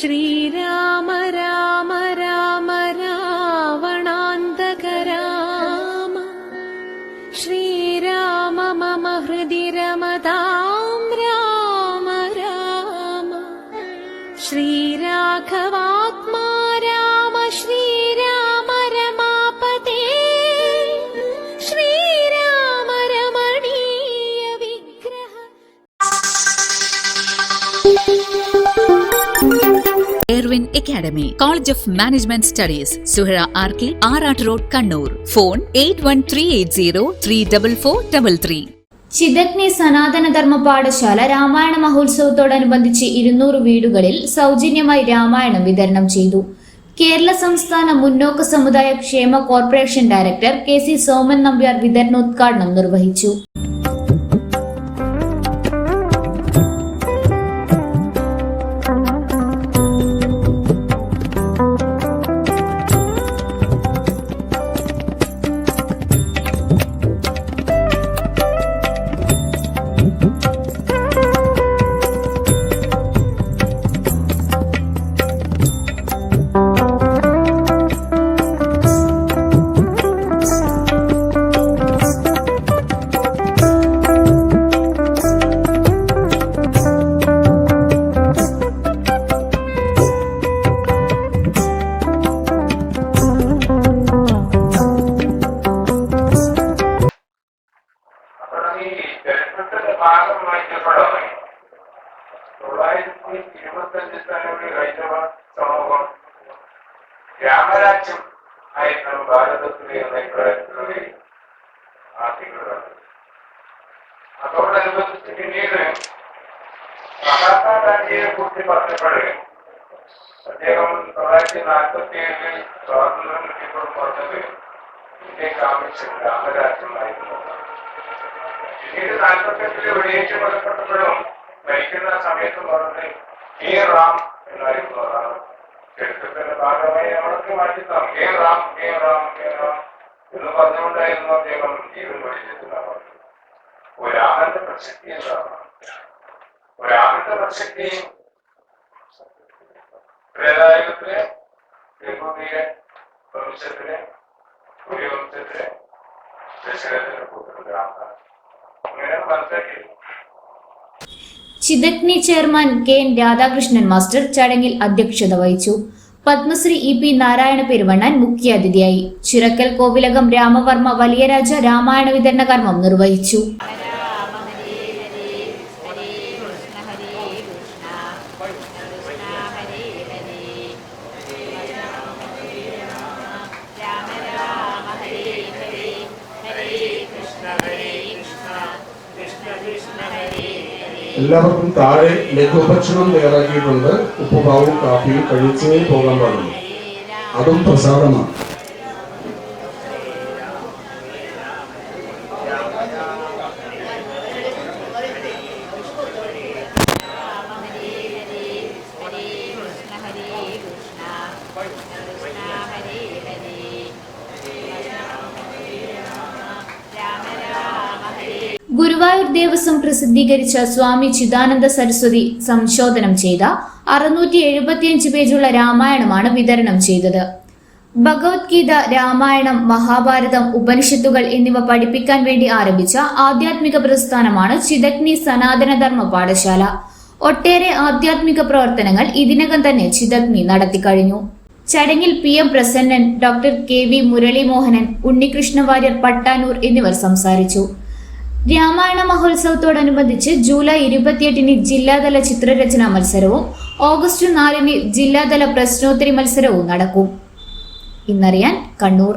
श्रीराम राम राम रावणान्तकराम श्रीराम मम हृदि रमतां राम राम। श्रीराघवात्मा राम श्रीराम रमापते। श्रीराम रमणीय विग्रह। Erwin academy college of management studies Suhara ആർക്കി Arattu road Kannur phone eight one three eight zero three double four double three Chitagni Sanatana Dharma Pathashala Ramayana മഹോത്സവത്തോടനുബന്ധിച്ച് ഇരുന്നൂറ് വീടുകളിൽ സൗജന്യമായി രാമായണം വിതരണം ചെയ്തു കേരള സംസ്ഥാന മുന്നോക്ക സമുദായ ക്ഷേമ corporation director K C Soman Nambiar വിതരണോദ്ഘാടനം നിർവഹിച്ചു ഒരു ഹൈന്ദവ സമൂഹം രാമരാജ്യം ആയിരുന്നു ഭാരതത്തിലെ ഇക്കാര്യത്തിലൂടെ ആർട്ടിക്കിളുകൾ അതോടനുബന്ധിച്ച് പിന്നീട് മഹാത്മാഗാന്ധിയെ കുറിച്ച് പറഞ്ഞപ്പോഴേ അദ്ദേഹം തൊള്ളായിരത്തി നാൽപ്പത്തി ഏഴിൽ സ്വാതന്ത്ര്യം കിട്ടിയപ്പോൾ പറഞ്ഞത് ഇന്ത്യ ആവശ്യം രാമരാജ്യമായിരുന്നു. പിന്നീട് നാൽപ്പത്തെട്ടിൽ വെടിയേറ്റ് കൊല്ലപ്പെട്ടപ്പോഴും മരിക്കുന്ന സമയത്ത് പറഞ്ഞത് ഹേ റാം എന്നായിരുന്നു അതാണ് ചരിത്രത്തിന്റെ ഭാഗമായി നമ്മളൊക്കെ മാറ്റിത്താം ഹേ റാം ഹേ റാം ഹേ റാം എന്ന് പറഞ്ഞുകൊണ്ടായിരുന്നു അദ്ദേഹം ജീവൻ വെടിച്ചിട്ടുണ്ടാവുന്നത് ഒരാമന്റെ പ്രസക്തി എന്താണ്? ഒരാമന്റെ പ്രസക്തി വേദായുഗത്തിലെ രഘുവിയെ വംശത്തിലെ പുരിവംശത്തിലെ ദശരഥന്റെ പുത്രൻ രാമനാഥൻ അങ്ങനെ മനസ്സിലാക്കി Chitagni chairman K N Radhakrishnan master ചടങ്ങിൽ അധ്യക്ഷത വഹിച്ചു. പത്മശ്രീ ഇ പി നാരായണ പെരുവണ്ണൻ മുഖ്യാതിഥിയായി. ചിറക്കൽ കോവിലകം രാമവർമ്മ വലിയരാജ രാമായണ വിതരണ കർമ്മം നിർവഹിച്ചു. എല്ലാവർക്കും താഴെ ലഘുഭക്ഷണം തയ്യാറാക്കിയിട്ടുണ്ട്. ഉപ്പുമാവും കാപ്പിയും കഴിച്ചേ പോകാൻ പാടുള്ളൂ. അതും പ്രസാദമാണ്. ഗുരുവായൂർ ദേവസ്വം പ്രസിദ്ധീകരിച്ച സ്വാമി ചിദാനന്ദ സരസ്വതി സംശോധനം ചെയ്ത അറുന്നൂറ്റി എഴുപത്തിയഞ്ച് പേജുള്ള രാമായണമാണ് വിതരണം ചെയ്തത്. ഭഗവത്ഗീത രാമായണം മഹാഭാരതം ഉപനിഷത്തുകൾ എന്നിവ പഠിപ്പിക്കാൻ വേണ്ടി ആരംഭിച്ച ആധ്യാത്മിക പ്രസ്ഥാനമാണ് ചിതഗ്നി സനാതനധർമ്മ പാഠശാല. ഒട്ടേറെ ആധ്യാത്മിക പ്രവർത്തനങ്ങൾ ഇതിനകം തന്നെ ചിതഗ്നി നടത്തിക്കഴിഞ്ഞു ചടങ്ങിൽ P M Prasannan doctor K V Muraleemohanan Unnikrishna Warrier Pattanur എന്നിവർ സംസാരിച്ചു. രാമായണ മഹോത്സവത്തോടനുബന്ധിച്ച് ജൂലൈ ഇരുപത്തിയെട്ടിന് ജില്ലാതല ചിത്രരചനാ മത്സരവും ഓഗസ്റ്റ് നാലിന് ജില്ലാതല പ്രശ്നോത്തരി മത്സരവും നടക്കും. ഇന്നറിയാൻ കണ്ണൂർ.